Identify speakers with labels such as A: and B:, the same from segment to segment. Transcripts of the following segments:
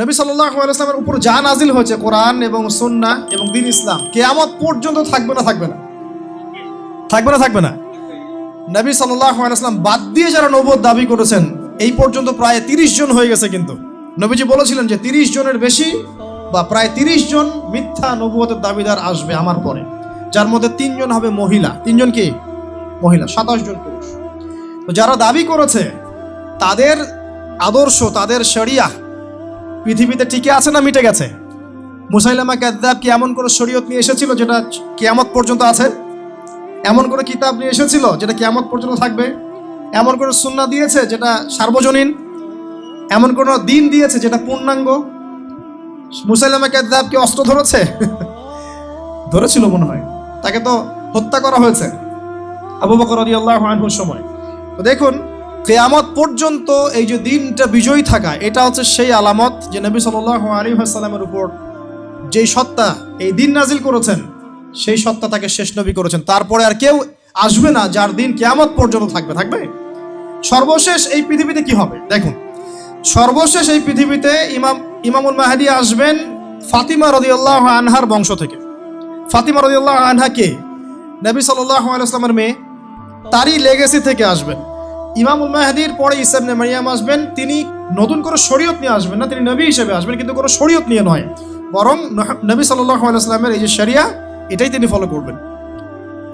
A: নবী সাল্লামের উপর যা নাজিল হয়েছে কোরআন এবং সন্না এবং দিন ইসলাম, কেয়ামত পর্যন্ত থাকবে না থাকবে না। থাকবে না থাকবে না। নবী সাল্লাম বাদ দিয়ে যারা নবদ দাবি করেছেন, এই পর্যন্ত প্রায় তিরিশ জন হয়ে গেছে কিন্তু। নবীজি বলেছিলেন যে তিরিশ জনের বেশি বা প্রায় তিরিশ জন মিথ্যা নবুয়তের দাবিদার আসবে আমার পরে। যার মধ্যে তিনজন হবে মহিলা। তিনজন কি? মহিলা, সাতাশ জন পুরুষ। তো যারা দাবি করেছে, তাদের আদর্শ, তাদের শরিয়া পৃথিবীতে টিকে আছে না মিটে গেছে? মুসাইলামা কাদ্দাব কি এমন কোনো শরীয়ত নিয়ে এসেছিল যেটা কেয়ামত পর্যন্ত আছে? এমন কোনো কিতাব নিয়ে এসেছিল যেটা কেয়ামত পর্যন্ত থাকবে? এমন কোনো সুন্না দিয়েছে যেটা সার্বজনীন? এমন কোনো দিন দিয়েছে যেটা পূর্ণাঙ্গ? মুসাইলামা কাদ্দাব কি অস্ত্র ধরেছে? ধরেছিল মনে হয়। তাকে তো হত্যা করা হয়েছে। আবু বকর রাদিয়াল্লাহু আনহুর সময়। তো দেখুন কেয়ামত পর্যন্ত এই যে দিনটা বিজয়ী থাকা, এটা হচ্ছে সেই আলামত যে নবী সাল্লাল্লাহু আলাইহি ওয়াসাল্লামের উপর যেই সত্তা এই দিন নাজিল করেছেন, সেই সত্তা তাকে শেষ নবী করেছেন। তারপরে আর কেউ আসবে না যার দিন কেয়ামত পর্যন্ত থাকবে। থাকবে? সর্বশেষ এই পৃথিবীতে কি হবে? দেখুন, সর্বশেষ এই পৃথিবীতে ইমাম, ইমামুল মাহাদি আসবেন ফাতিমা রদিউল্লাহ আনহার বংশ থেকে। ফাতিমা রদিউল্লাহ আনহা কে? নবী সাল্লাহ আলাইসলামের মেয়ে। তারই লেগেসি থেকে আসবেন। ইমামুল মাহাদির পরে ইসাবনে মারিয়াম আসবেন, তিনি নতুন করে শরীয়ত নিয়ে আসবেন না, তিনি নবী হিসেবে আসবেন, কিন্তু কোনো শরীয়ত নিয়ে নয়। বরং নবী আলাইসলামের এই যে শরিয়া, এটাই তিনি ফলো করবেন।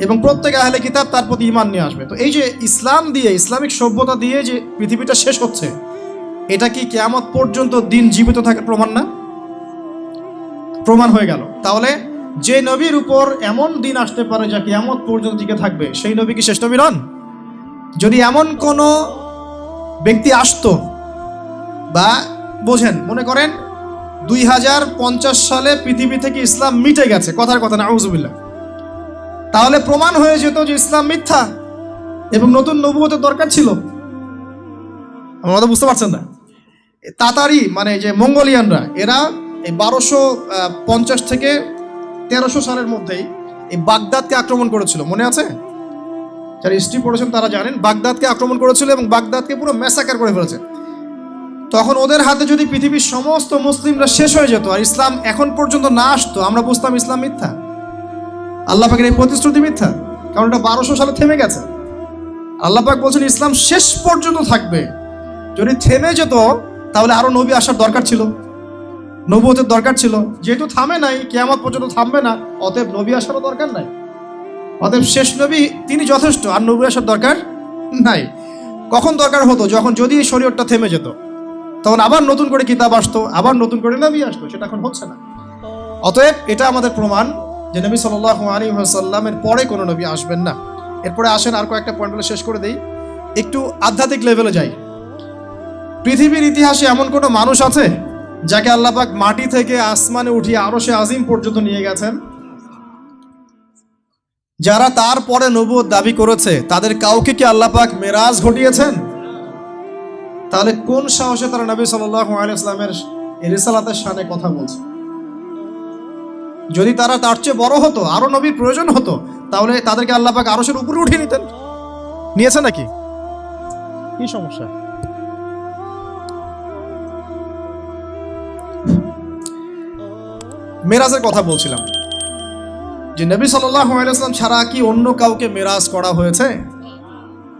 A: এবং প্রত্যেক আহলে কিতাব তার প্রতি ইমান নিয়ে আসবে। তো এই যে ইসলাম দিয়ে, ইসলামিক সভ্যতা দিয়ে যে পৃথিবীটা শেষ হচ্ছে, এটা কি কেয়ামত পর্যন্ত দিন জীবিত থাকার প্রমাণ না? প্রমাণ হয়ে গেল। তাহলে যে নবীর উপর এমন দিন আসতে পারে যা কেয়ামত পর্যন্ত টিকে থাকবে, সেই নবী কি শেষ নবী নন? যদি এমন কোনো ব্যক্তি আসতো বা বোঝেন, মনে করেন দুই হাজার পঞ্চাশ সালে পৃথিবী থেকে ইসলাম মিটে গেছে, কথার কথা না আউজুবিল্লাহ তাহলে প্রমাণ হয়ে যেত যে ইসলাম মিথ্যা এবং নতুন নবুয়তের দরকার ছিল। আমরা তো বুঝতে পারছেন না? তাতারি মানে যে মঙ্গোলিয়ানরা, এরা এই বারোশো পঞ্চাশ থেকে তেরোশো সালের মধ্যেই এই বাগদাদকে আক্রমণ করেছিল। মনে আছে? যারা হিস্ট্রি পড়েছেন তারা জানেন বাগদাদকে আক্রমণ করেছিল এবং বাগদাদকে পুরো ম্যাসাকার করে ফেলেছে। তখন ওদের হাতে যদি পৃথিবীর সমস্ত মুসলিমরা শেষ হয়ে যেত আর ইসলাম এখন পর্যন্ত না আসতো, আমরা বুঝতাম ইসলাম মিথ্যা। আল্লাহ পাকের এই প্রতিশ্রুতি মিথ্যা, কারণ এটা বারোশো সালে থেমে গেছে। আল্লাহ পাক বলছেন, ইসলাম শেষ পর্যন্ত থাকবে। যদি থেমে যেত, তাহলে আরও নবী আসার দরকার ছিল। নবুয়তের দরকার ছিল। যেহেতু থামে নাই, কেয়ামত পর্যন্ত থামবে না, অতএব নবী আসারও দরকার নাই। অতএব শেষ নবী, তিনি যথেষ্ট, আর নবী আসার দরকার নাই। কখন দরকার হতো? যখন, যদি শরীরটা থেমে যেত। তখন আবার নতুন করে কিতাব আসতো, আবার নতুন করে নবী আসতো, সেটা এখন হচ্ছে না। অতএব এটা আমাদের প্রমাণ যে নবী সাল্লাহ আলী সাল্লামের পরে কোনো নবী আসবেন না। এরপরে আসেন, আর কয়েকটা পয়েন্ট বলে শেষ করে দিই। একটু আধ্যাত্মিক লেভেলে যাই। পৃথিবীর ইতিহাসে এমন কোনো মানুষ আছে যাকে আল্লাপাক মাটি থেকে আসমানে উঠিয়ে আরও সে আজিম পর্যন্ত নিয়ে গেছেন? যারা তারপরে নবুয়ত দাবি করেছে, তাদের কাউকে কি আল্লাপাক মেরাজ ঘটিয়েছেন? তাহলে কোন সাহসে তারা নবী সাল্লাহ আলাইসলামের সানে কথা বলছে? যদি তারা তার চেয়ে বড় হতো, আরও নবীর প্রয়োজন হতো, তাহলে তাদেরকে আল্লাপাক সের উপরে উঠিয়ে নিতেন। নিয়েছে নাকি? কি সমস্যা? মেরাজের কথা বলছিলাম। যে নবী সাল্লাহ আলাইসলাম ছাড়া কি অন্য কাউকে মেরাজ করা হয়েছে?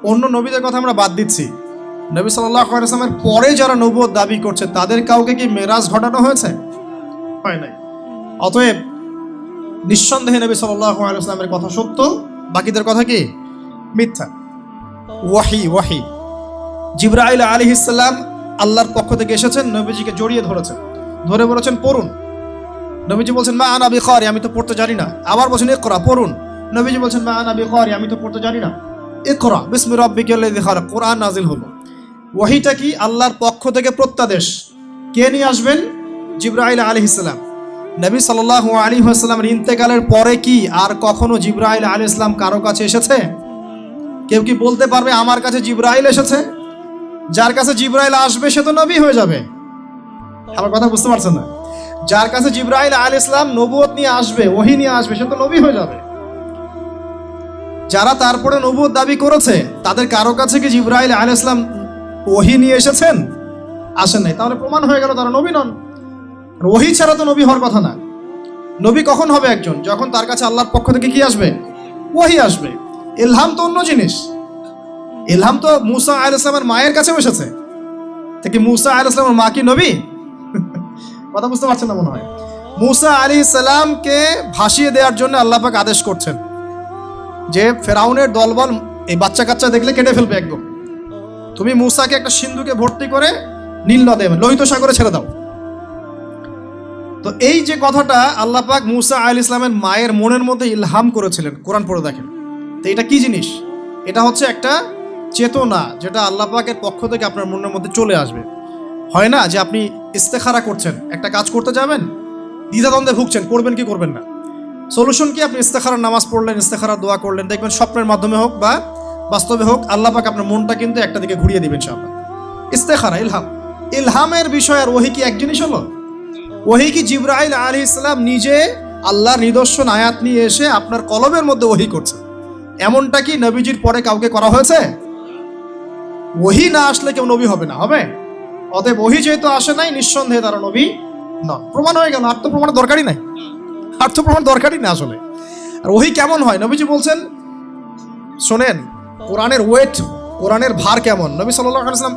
A: অন্য নবীদের কথা আমরা বাদ দিচ্ছি। নবী সাল্লাহ আলাইসলামের পরে যারা নবুয়ত দাবি করছে, তাদের কাউকে কি মেরাজ ঘটানো হয়েছে? হয় নাই। অতএব নিঃসন্দেহে নবী সাল্লাহ আলাইসলামের কথা সত্য, বাকিদের কথা কি? মিথ্যা। ওয়াহি ওয়াহি। জিব্রাইল আলী ইসলাম আল্লাহর পক্ষ থেকে এসেছেন, নবীজিকে জড়িয়ে ধরেছেন। ধরে বলেছেন, পড়ুন। নবীজি বলছেন, মা আনা বিখারি, আমি তো পড়তে জানি না। আবার বলছেন, ইকরা, পড়ুন। নবীজি বলছেন, মা আনা বিখারি, আমি তো পড়তে জানি না। ইকরা, বিসমি রাব্বিকাল্লাযী খালাক। কোরআন নাজিল হলো। ওয়াহিটা কি আল্লাহর পক্ষ থেকে প্রত্যাদেশ? কে নিয়ে আসবেন? জিব্রাইল আলাইহিস সালাম। নবী সাল্লাল্লাহু আলাইহি ওয়াসাল্লামের ইন্তেকালের পরে কি আর কখনো জিব্রাইল আলাইহিস সালাম কারও কাছে এসেছে? কেউ কি বলতে পারবে আমার কাছে জিব্রাইল এসেছে? যার কাছে জিব্রাইল আসবে, সে তো নবী হয়ে যাবে। আমার কথা বুঝতে পারছেন না? যার কাছে জিব্রাইল আল ইসলাম নবুয়ত নিয়ে আসবে, ওহি নিয়ে আসবে, সে তো নবী হয়ে যাবে। যারা তারপরে নবুয়ত দাবি করেছে, তাদের কারও কাছে কি জিব্রাইল আল ইসলাম ওহি নিয়ে এসেছেন? আসেন নাই। তাহলে প্রমাণ হয়ে গেল তারা নবী নন। ওহি ছাড়া তো নবী হওয়ার কথা না। নবী কখন হবে একজন? যখন তার কাছে আল্লাহর পক্ষ থেকে কি আসবে? ওহি আসবে। ইলহাম তো অন্য জিনিস। ইলহাম তো মুসা আল ইসলামের মায়ের কাছেও এসেছে। থেকে মুসা আল ইসলামের মা কি নবী? কথা বুঝতে পারছেন না মনে হয়। মুসা আলী ইসলামকে ভাসিয়ে দেওয়ার জন্য আল্লাহ পাক আদেশ করছেন যে ফেরাউনের দলবল এই বাচ্চা কাচ্চা দেখলে কেটে ফেলবে একদম। তুমি মুসাকে একটা সিন্ধুকে ভর্তি করে নীল নদে, লোহিত সাগরে ছেড়ে দাও। তো এই যে কথাটা আল্লাহ পাক মুসা আল ইসলামের মায়ের মনের মধ্যে ইলহাম করেছিলেন, কোরআন পড়ে দেখেন। তো এটা কি জিনিস? এটা হচ্ছে একটা চেতনা, যেটা আল্লাহ পাকের পক্ষ থেকে আপনার মনের মধ্যে চলে আসবে। হয় না যে আপনি ইস্তেখারা করছেন? একটা কাজ করতে যাবেন, দ্বিধাদ্বন্দ্বে ভুগছেন, করবেন কি করবেন না। সলিউশন কি? আপনি ইস্তেখারার নামাজ পড়লেন, ইস্তেখারার দোয়া করলেন, দেখবেন স্বপ্নের মাধ্যমে হোক বা বাস্তবে হোক, আল্লাহ পাক আপনার মনটা কিন্তু একটা দিকে ঘুরিয়ে দিবেন সব ইস্তেখারা, ইলহাম। ইলহামের বিষয় আর ওহি কি এক জিনিস হলো? ওহি কি জিব্রাইল আলী ইসলাম নিজে আল্লাহর নিদর্শন আয়াত নিয়ে এসে আপনার কলমের মধ্যে ওহি করছে? এমনটা কি নবীজির পরে কাউকে করা হয়েছে? ওহি না আসলে কেউ নবী হবে না, হবে? অতএব ওহি যেহেতু আসে নাই, নিঃসন্দেহে তারা নবী নন। প্রমাণ হয়ে গেল, আর তো প্রমাণের দরকারই নাই। আর তো প্রমাণ দরকারই না আসলে। আর ওহি কেমন হয়? নবীজি বলছেন, শোনেন, কোরআনের ওয়েট কোরআনের ভার কেমন? নবী আলাইসলাম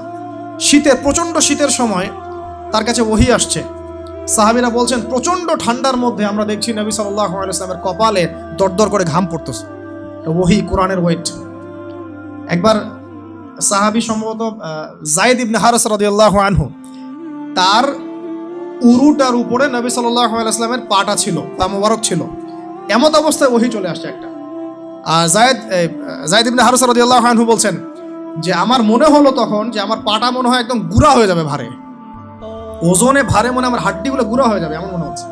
A: শীতের, প্রচণ্ড শীতের সময় তার কাছে ওহি আসছে। সাহাবিরা বলছেন, প্রচণ্ড ঠান্ডার মধ্যে আমরা দেখছি নবী আলাইসলামের কপালে দরদর করে ঘাম পড়তেছে। ওহি কোরআনের ওয়েট একবার সাহাবি সম্ভবত জায়েদ ইবনে হারস রাদিয়াল্লাহু আনহু, তার উরুটার উপরে নবী সাল্লাহ আলাইসলামের পাটা ছিল তা মোবারক ছিল। এমত অবস্থায় ওহি চলে আসছে একটা। জায়েদ জায়েদ ইবনে হারস রাদিয়াল্লাহু আনহু বলছেন যে, আমার মনে হলো তখন যে, আমার পাটা মনে হয় একদম গুড়া হয়ে যাবে ভারে। ওজনে ভারে মনে আমার হাড্ডিগুলো গুড়া হয়ে যাবে, এমন মনে হচ্ছে।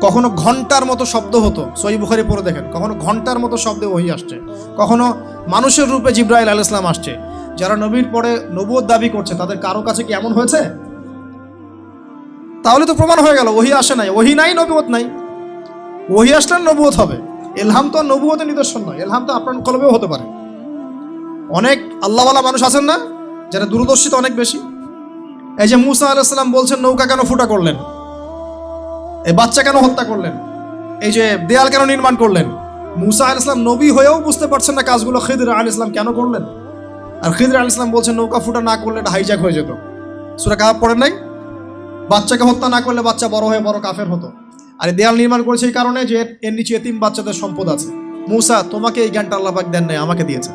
A: কখনো ঘণ্টার মতো শব্দ হতো। সই বুখারি পড়ে দেখেন, কখনো ঘণ্টার মতো শব্দে ওহি আসছে। কখনো মানুষের রূপে জিব্রাইল আল ইসলাম আসছে। যারা নবীর পরে নবুয়ত দাবি করছে, তাদের কারও কাছে কি এমন হয়েছে? তাহলে তো প্রমাণ হয়ে গেল, ওহি আসে নাই। ওহি নাই, নবুয়ত নাই। ওহি আসলে নবুয়ত হবে। এলহাম তো আর নবুয়তের নিদর্শন নয়। এলহাম তো আপনার কলবেও হতে পারে। অনেক আল্লাহওয়ালা মানুষ আছেন না, যারা দূরদর্শিতা অনেক বেশি। এই যে মুসা আলাইসাল্লাম বলছেন, নৌকা কেন ফুটা করলেন? এই বাচ্চা কেন হত্যা করলেন? এই যে দেয়াল কেন নির্মাণ করলেন? মুসা আল ইসলাম নবী হয়েও বুঝতে পারছেন না কাজগুলো খিদির আল ইসলাম কেন করলেন? আর খিদির আল ইসলাম বলছেন নৌকা ফুটা না করলে এটা হাইজ্যাক হয়ে যেত। সুরা কাহাব পড়েন নাই? বাচ্চাকে হত্যা না করলে বাচ্চা বড় হয়ে বড় কাফের হতো। আর দেয়াল নির্মাণ করেছে এই কারণে যে এর নিচে এতিম বাচ্চাদের সম্পদ আছে। মুসা, তোমাকে এই জ্ঞানটা আল্লাপাক দেন নাই, আমাকে দিয়েছে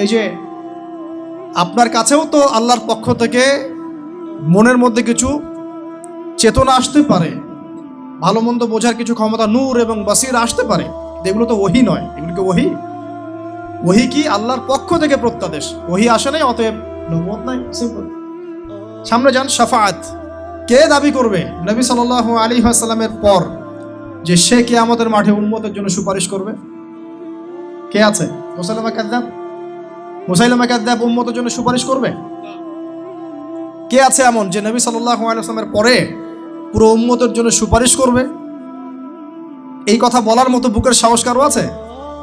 A: এই যে আপনার কাছেও তো আল্লাহর পক্ষ থেকে মনের মধ্যে কিছু চেতনা আসতে পারে, ভালো মন্দ বোঝার কিছু ক্ষমতা নূর এবং বাসির আসতে পারে, এগুলো তো ওহি নয়। এগুলোকে ওহি? ওহি কি আল্লাহর পক্ষ থেকে প্রত্যাদেশ? ওহি আসে নাই, অতএব নবুয়ত নাই সিম্পল সামনে যান, শাফাআত। কে দাবি করবে? নবী সাল্লাল্লাহু আলী সাল্লামের পর যে সে কে আমাদের মাঠে উন্মতের জন্য সুপারিশ করবে। কে আছে? মুসাইলামা কাদ্দাব? মুসাইলামা কাদ্দাব উম্মতের জন্য সুপারিশ করবে? কে আছে এমন যে নবী সাল্লাল্লাহু আলাইহি ওয়াসাল্লামের পরে পুরো উম্মতের জন্য সুপারিশ করবে। এই কথা বলার মতো বুকের সাহস কারও আছে?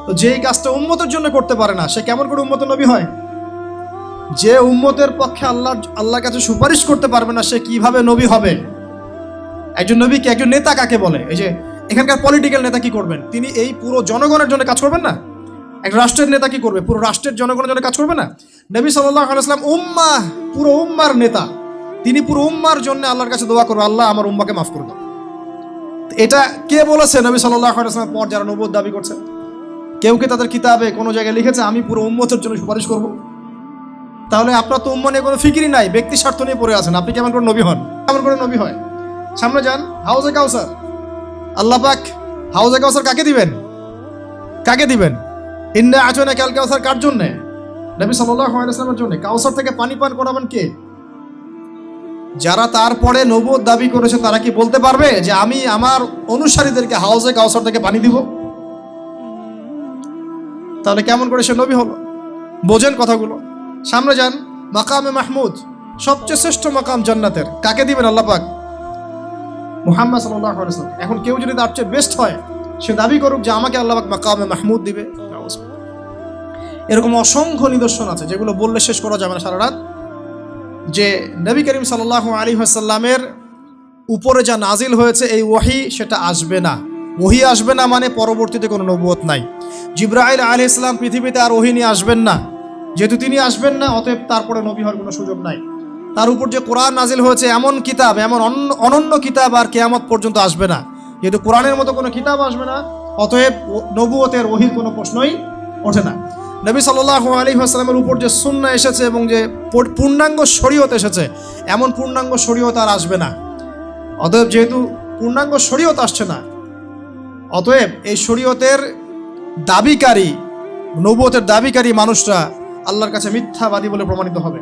A: তো যেই কাজটা উম্মতের জন্য করতে পারে না, সে কেমন করে উম্মতের নবী হয়? যে উম্মতের পক্ষে আল্লাহ আল্লাহর কাছে সুপারিশ করতে পারবে না, সে কীভাবে নবী হবে? একজন নবীকে একজন নেতা কাকে বলে? এই যে এখানকার পলিটিক্যাল নেতা কি করবেন? তিনি এই পুরো জনগণের জন্য কাজ করবেন না? এক রাষ্ট্রের নেতা কি করবে? পুরো রাষ্ট্রের জনগণের জন্য কাজ করবে না? নবী সাল্লাহ আলাইসলাম উম্মা পুরো উম্মার নেতা। তিনি পুরো উম্মার জন্য আল্লাহর কাছে দোয়া করবে, আল্লাহ আমার উম্মাকে মাফ করে দাও। এটা কে বলেছে নবী সাল্লাহ পর যারা নবদ দাবি করছে? কেউ কে তাদের কিতাবে কোনো জায়গায় লিখেছে, আমি পুরো উম্মতের জন্য সুপারিশ করব তাহলে আপনার তো উম্মা নিয়ে কোনো ফিকিরই নাই, ব্যক্তি স্বার্থ নিয়ে পড়ে আছেন, আপনি কেমন করে নবী হন? কেমন করে নবী হয়। সামনে যান, হাউজে কাউসার। আল্লাহ পাক হাউজে কাউসার কাকে দিবেন? কাকে দিবেন? ইন্না আচনে কাল কাউসার কার জন্যে? নবী সাল্লাল্লাহু আলাইহি ওয়াসাল্লামের জন্য। কাউসার থেকে পানি পান করাবেন কে? যারা তারপরে নবুয়ত দাবি করেছে, তারা কি বলতে পারবে যে আমি আমার অনুসারীদেরকে হাউজে কাউসার থেকে পানি দিব? তাহলে কেমন করে সে নবী হলো? বোঝেন কথাগুলো। সামনে যান, মাকামে মাহমুদ, সবচেয়ে শ্রেষ্ঠ মাকাম জান্নাতের। কাকে দিবেন আল্লাহ পাক? মুহাম্মদ ওয়াসাল্লাম। এখন কেউ যদি তার চেয়ে বেস্ট হয়, সে দাবি করুক যে আমাকে আল্লাহ পাক মাকামে মাহমুদ দিবে। এরকম অসংখ্য নিদর্শন আছে যেগুলো বললে শেষ করা যাবে না সারা রাত। যে নবী করিম সাল্লাহ আলী আসাল্লামের উপরে যা নাজিল হয়েছে এই ওহি সেটা আসবে না। ওহি আসবে না মানে পরবর্তীতে কোনো নবুয়ত নাই। জিব্রাইল আলী ইসলাম পৃথিবীতে আর ওহি নিয়ে আসবেন না। যেহেতু তিনি আসবেন না, অতএব তারপরে নবী হওয়ার কোনো সুযোগ নাই। তার উপর যে কোরআন নাজিল হয়েছে এমন কিতাব, এমন অনন্য কিতাব আর কেয়ামত পর্যন্ত আসবে না। যেহেতু কোরআনের মতো কোনো কিতাব আসবে না, অতএব নবুয়তের ওহির কোনো প্রশ্নই ওঠে না। নবী সাল্লাহ আলী আসসালামের উপর যে সুন্না এসেছে এবং যে পূর্ণাঙ্গ শরীয়ত এসেছে, এমন পূর্ণাঙ্গ শরীয়ত আর আসবে না। অতএব যেহেতু পূর্ণাঙ্গ শরীয়ত আসছে না, অতএব এই শরীয়তের দাবিকারী নবতের দাবিকারী মানুষরা আল্লাহর কাছে মিথ্যাবাদী বলে প্রমাণিত হবে।